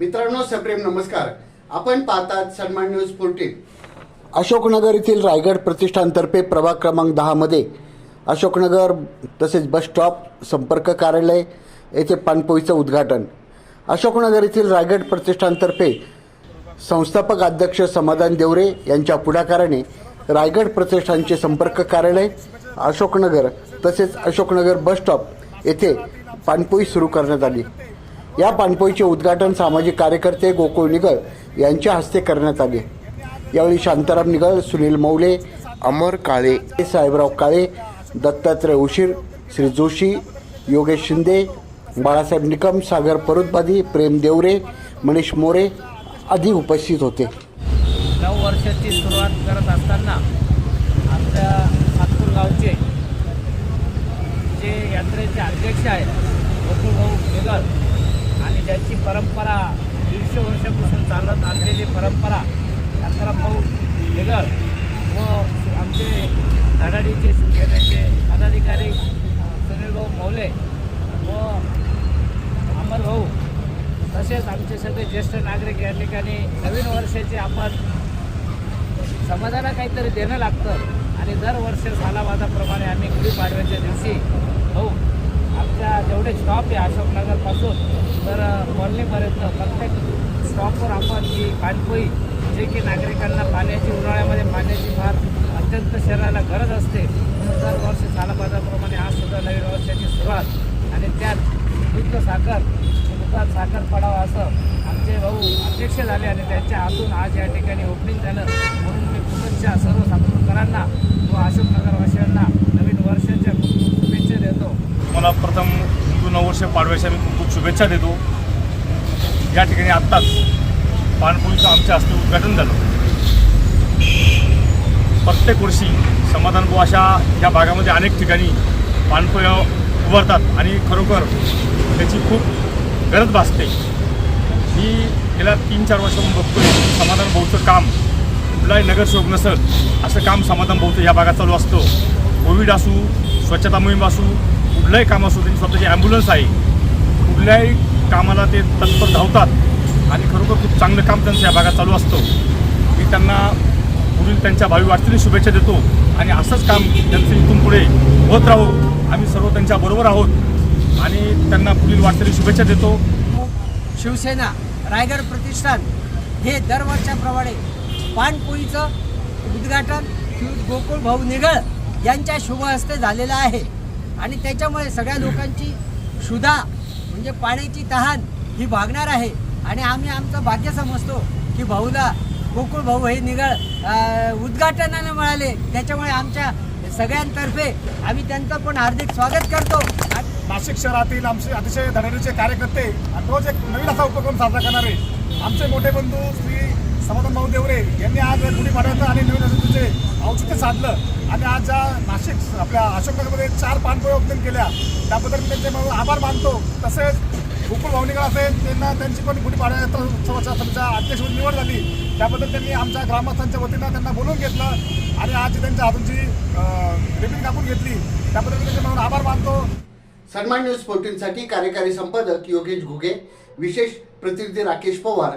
मित्रांनो सप्रेम नमस्कार. आपण पाहतात सन्मान न्यूज फोर्टीन अशोकनगर येथील रायगड प्रतिष्ठानतर्फे प्रभाग क्रमांक दहामध्ये अशोकनगर तसेच बस स्टॉप संपर्क कार्यालय येथे पाणपोईचं उद्घाटन. अशोकनगर येथील रायगड प्रतिष्ठानतर्फे संस्थापक अध्यक्ष समाधान देवरे यांच्या पुढाकाराने रायगड प्रतिष्ठानचे संपर्क कार्यालय अशोकनगर तसेच अशोकनगर बस स्टॉप येथे पाणपोई सुरू करण्यात आली. या पाणपोईचे उद्घाटन सामाजिक कार्यकर्ते गोकुळ निगळ यांच्या हस्ते करण्यात आले. यावेळी शांताराम निगळ सुनील मौले अमर काळे साहेबराव काळे दत्तात्रय उशीर श्री जोशी योगेश शिंदे बाळासाहेब निकम सागर परुतबादी प्रेम देवरे मनीष मोरे आदी उपस्थित होते. नऊ वर्षाची सुरुवात करत असताना आमच्या सातपूर गावचे जे यात्रेचे अध्यक्ष आहेत गोकुळभाऊ निगळ ज्यांची परंपरा दीडशे वर्षापासून चालत आलेली परंपरा शांतारामभाऊ बेगल व आमचे धडाडीचे शिवसेनेचे पदाधिकारी सुनीलभाऊ मौले व अमरभाऊ तसेच आमचे सगळे ज्येष्ठ नागरिक या ठिकाणी नवीन वर्षाचे आपण समाजाला काहीतरी देणं लागतं. आणि दरवर्ष सालाबादाप्रमाणे आम्ही गुढीपाडव्याच्या दिवशी भाऊ आमच्या जेवढे स्टॉप आहे अशोकनगरपासून तर कॉलनीपर्यंत प्रत्येक स्टॉपवर आपण ही पाणपोई जे की नागरिकांना पाण्याची उन्हाळ्यामध्ये पाण्याची फार अत्यंत शरीराला गरज असते. म्हणून दरवर्षी सालाबादाप्रमाणे आज सुद्धा नवीन वर्षाची सुरुवात. आणि त्यात दुग्ध साखर दुधात साखर पडावा असं आमचे भाऊ अध्यक्ष झाले आणि त्यांच्या हातून आज या ठिकाणी ओपनिंग झालं. म्हणून मी कुटुंबच्या सर्व सातपूरकरांना व अशोकनगरवासियांना नवीन वर्षाच्या मला प्रथम हिंदू नववर्ष पाडव्याच्या मी खूप खूप शुभेच्छा देतो. या ठिकाणी आत्ताच पाणपोईचं आमच्या हस्ते उद्घाटन झालं. प्रत्येक वर्षी समाधान अशा या भागामध्ये अनेक ठिकाणी पाणपोया उभारतात आणि खरोखर त्याची खूप गरज भासते. मी गेल्या तीन चार वर्षापासून बघतोय समाधान भाऊचं काम कुठलाही नगरसेवक नसत असं काम समाधान भाऊचं या भागात चालू असतं. कोविड असू स्वच्छता मोहीम असू कुठलंही काम असू त्यांची स्वतःची ॲम्ब्युलन्स आहे. कुठल्याही कामाला ते तत्पर धावतात. आणि खरोखर खूप चांगलं काम त्यांचं या भागात चालू असतं. मी त्यांना पुढील त्यांच्या भावी वाटतील शुभेच्छा देतो. आणि असंच काम त्यांचं इथून पुढे होत राहू. आम्ही सर्व त्यांच्या बरोबर आहोत. आणि त्यांना पुढील वाटतील शुभेच्छा देतो. शिवसेना रायगड प्रतिष्ठान हे दरवर्षाप्रमाणे पानपोईचं उद्घाटन गोकुळ भाऊ निगळ यांच्या शुभ हस्ते झालेलं आहे. आणि त्याच्यामुळे सगळ्या लोकांची क्षुधा म्हणजे पाण्याची तहान ही भागणार आहे. आणि आम्ही आमचं भाग्य समजतो की भाऊला गोकुळ भाऊ हे निगळ उद्घाटनानं मिळाले. त्याच्यामुळे आमच्या सगळ्यांतर्फे आम्ही त्यांचं पण हार्दिक स्वागत करतो. आणि नाशिक शहरातील आमचे अतिशय धडाडीचे कार्यकर्ते रोज एक नवीन असा उपक्रम साजरा करणारे आमचे मोठे बंधू श्री समाधान भाऊ देवरे यांनी आज गुढीपाडव्याचं आणि नवीन वर्षाचे औचित्य साधलं. आणि आज ज्या नाशिक आपल्या अशोकनगरमध्ये चार पाणपोळ्या ओपनिंग केल्या त्याबद्दल मी त्यांचे आभार मानतो. तसेच गोकुळ भावनिका असेल त्यांना त्यांची पण गुढीपाडव्या उत्सवाच्या त्यांच्या अध्यक्ष निवड झाली. त्याबद्दल त्यांनी आमच्या ग्रामस्थांच्या वतीनं त्यांना बोलवून घेतलं आणि आज त्यांच्या हातूनची रिबीन कापून घेतली. त्याबद्दल मी त्यांचे आभार मानतो. सन्मान न्यूज फोर्टीनसाठी कार्यकारी संपादक योगेश घुगे विशेष प्रतिनिधी राकेश पवार